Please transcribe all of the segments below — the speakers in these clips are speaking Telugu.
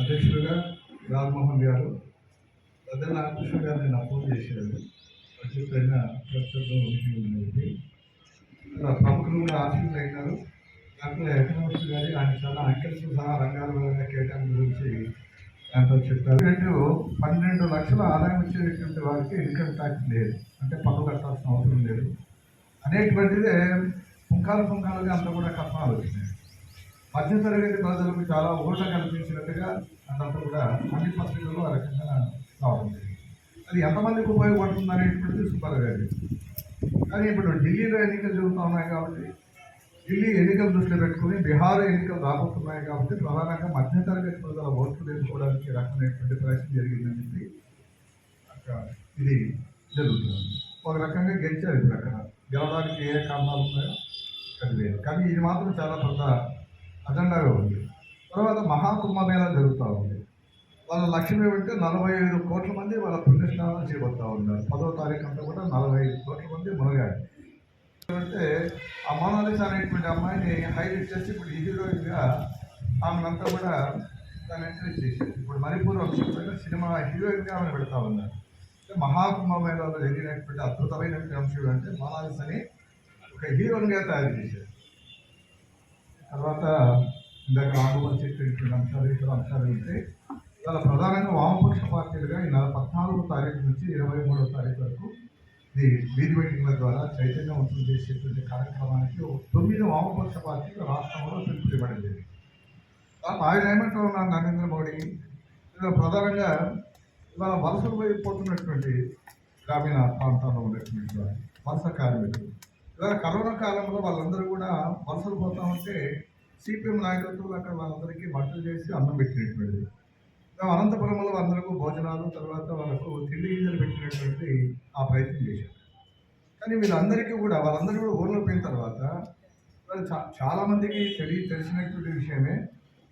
అధ్యక్షుడిగా రామ్మోహన్ గారు పెద్ద రామకృష్ణ గారు నేను అపోజ్ చేశారు. వచ్చిన ప్రస్తుతం ఉన్నది. ప్రముఖులు కూడా అయినారు. డాక్టర్ ఎకనామిక్స్ గారి ఆయన చాలా అంకెల్స్ సహా రంగాల కేటాయం గురించి ఆయనతో చెప్పారు. రెండు పన్నెండు లక్షల ఆదాయం వచ్చేటువంటి వారికి ఇన్కమ్ ట్యాక్స్ లేదు. అంటే పన్ను కట్టాల్సిన అవసరం లేదు. అనేటువంటిదే పుంకాలు పుంకాలుగా అంతా కూడా కట్నాలు వచ్చినాయి. మధ్యతరగతి ప్రజలకు చాలా ఊళ్ళ కల్పించినట్టుగా అన్నప్పుడు కూడా అన్ని పత్రికల్లో ఆ రకంగా రావడం అది ఎంతమందికి ఉపయోగపడుతుంది అనేటువంటిది సుబ్బారావు గారు కానీ ఇప్పుడు ఢిల్లీలో ఎన్నికలు జరుగుతూ ఉన్నాయి కాబట్టి ఢిల్లీ ఎన్నికలు దృష్టిలో పెట్టుకుని బీహార్ ఎన్నికలు రాబోతున్నాయి కాబట్టి ప్రధానంగా మధ్యతరగతి ప్రజల ఓట్లు వేసుకోవడానికి రకమైనటువంటి ప్రయత్నం జరిగిందని చెప్పి అక్కడ ఇది జరుగుతుంది. ఒక రకంగా గెలిచారు ఇప్పుడు అక్కడ. గెలవడానికి ఏ కారణాలు ఉన్నాయో అది లేదు. కానీ ఇది మాత్రం చాలా పెద్ద అజెండాగా ఉంది. తర్వాత మహాకుంభమేళా జరుగుతూ ఉంది. వాళ్ళ లక్ష్యం ఏమంటే నలభై ఐదు కోట్ల మంది వాళ్ళ పుణ్యస్నానం చేయబోతూ ఉన్నారు. పదో తారీఖు అంతా కూడా నలభై ఐదు కోట్ల మంది మునగాలి. అంటే ఆ మోనాలిసా అనేటువంటి అమ్మాయిని హైలైట్ చేసి ఇప్పుడు హీరోయిన్గా ఆమెనంతా కూడా దాన్ని ఎంకరేజ్ చేశారు ఇప్పుడు మణిపూర్ వంశంలో సినిమా హీరోయిన్గా ఆమెను పెడతా ఉన్నారు. అంటే మహాకుంభమేళాలో జరిగినటువంటి అద్భుతమైనటువంటి అంశం అంటే మోనాలిసాని ఒక హీరోయిన్గా తయారు చేశారు. తర్వాత ఇందాక ఆంధ్రప్రదేశ్ చెప్పినటువంటి అంశాలు ఇతర అంశాలు ఉంటే ఇవాళ ప్రధానంగా వామపక్ష పార్టీలుగా ఈ నెల పద్నాలుగో తారీఖు నుంచి ఇరవై మూడో తారీఖు వరకు ఇది వీధి మీటింగ్ల ద్వారా చైతన్యవంతం చేసేటువంటి కార్యక్రమానికి తొమ్మిది వామపక్ష పార్టీలు రాష్ట్రంలో పిలుపు ఆయన ఏమంటూ ఉన్నారు నరేంద్ర మోడీ? ఇలా ప్రధానంగా ఇవాళ వలసలు పోతున్నటువంటి గ్రామీణ ప్రాంతాల్లో ఉన్నటువంటి వలస కార్మికులు ఇలా కరోనా కాలంలో వాళ్ళందరూ కూడా వలసలు పోతా ఉంటే సిపిఎం నాయకత్వం అక్కడ వాళ్ళందరికీ బట్టలు చేసి అన్నం పెట్టినటువంటిది. అనంతపురంలో అందరికీ భోజనాలు తర్వాత వాళ్ళకు తిండి గింజలు పెట్టినటువంటి ఆ ప్రయత్నం చేశారు. కానీ వీళ్ళందరికీ కూడా వాళ్ళందరూ కూడా ఊర్లో పోయిన తర్వాత వాళ్ళు చా చాలామందికి తెలియ తెలిసినటువంటి విషయమే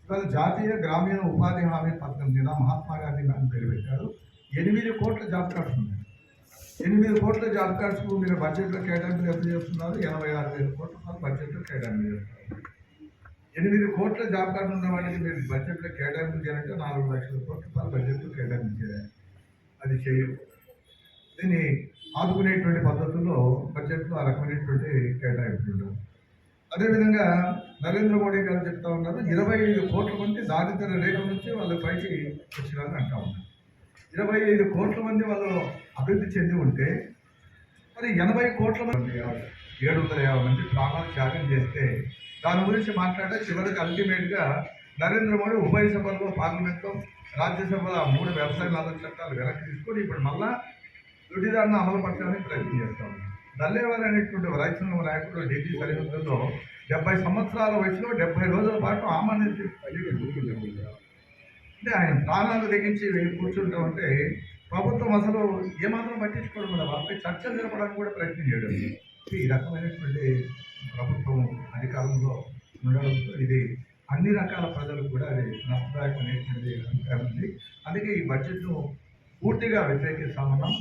ఇవాళ జాతీయ గ్రామీణ ఉపాధి హామీ పథకం మీద మహాత్మా గాంధీ గారిని పేరు పెట్టారు. ఎనిమిది కోట్ల జాబ్ కార్డ్స్ ఉన్నాయి. ఎనిమిది కోట్ల జాబ్ కార్డ్స్ మీరు బడ్జెట్లో కేటాయింపులు ఎంత చేస్తున్నారు? ఎనభై ఆరు వేల కోట్ల బడ్జెట్లో కేటాయింపులు చేస్తున్నారు. ఎనిమిది కోట్ల జాబ్ కార్డు ఉన్న వాళ్ళకి మీరు బడ్జెట్లో కేటాయింపు చేయాలంటే నాలుగు లక్షల కోట్ల రూపాయలు బడ్జెట్లో కేటాయింపు చేయాలి. అది చేయవు దీన్ని ఆదుకునేటువంటి పద్ధతుల్లో బడ్జెట్లో ఆ రకమైనటువంటి కేటాయింపులు ఉండవు. అదేవిధంగా నరేంద్ర మోడీ గారు చెప్తా ఉన్నారు ఇరవై ఐదు కోట్ల మంది దారిద్ర రేఖ నుంచి వాళ్ళ పైకి వచ్చినారని అంటా ఉన్నారు. ఇరవై ఐదు కోట్ల మంది వాళ్ళు అభివృద్ధి చెంది ఉంటే మరి ఎనభై కోట్ల మంది ఏడు వందల యాభై మంది ప్రాణాలు త్యాగం చేస్తే దాని గురించి మాట్లాడే చివరికి అల్టిమేట్గా నరేంద్ర మోడీ ఉభయ సభల్లో పార్లమెంట్లో రాజ్యసభలో ఆ మూడు వ్యవసాయ నాలుగు చట్టాలు వెనక్కి తీసుకొని ఇప్పుడు మళ్ళా దుడిదారిని అమలు పరచడానికి ప్రయత్నం చేస్తాం ఉన్నారు దల్లేవాల్ అనేటువంటి రైతుల నాయకుడు ఢిల్లీ సరిహద్దుల్లో డెబ్బై సంవత్సరాల వయసులో డెబ్బై రోజుల పాటు ఆమరించి అంటే ఆయన ప్రాణాలు తెగించి కూర్చుంటాం అంటే ప్రభుత్వం అసలు ఏమాత్రం పట్టించుకోవడం కదా వాళ్ళపై చర్చలు జరపడానికి కూడా ప్రయత్నం చేయడం ఈ రకమైనటువంటి ప్రభుత్వం అధికారంలో ఉండడంతో ఇది అన్ని రకాల ప్రజలకు కూడా అది నష్టదాయకమైనటువంటి అభిప్రాయం ఉంది. అందుకే ఈ బడ్జెట్ను పూర్తిగా వ్యతిరేకిస్తామన్నాం.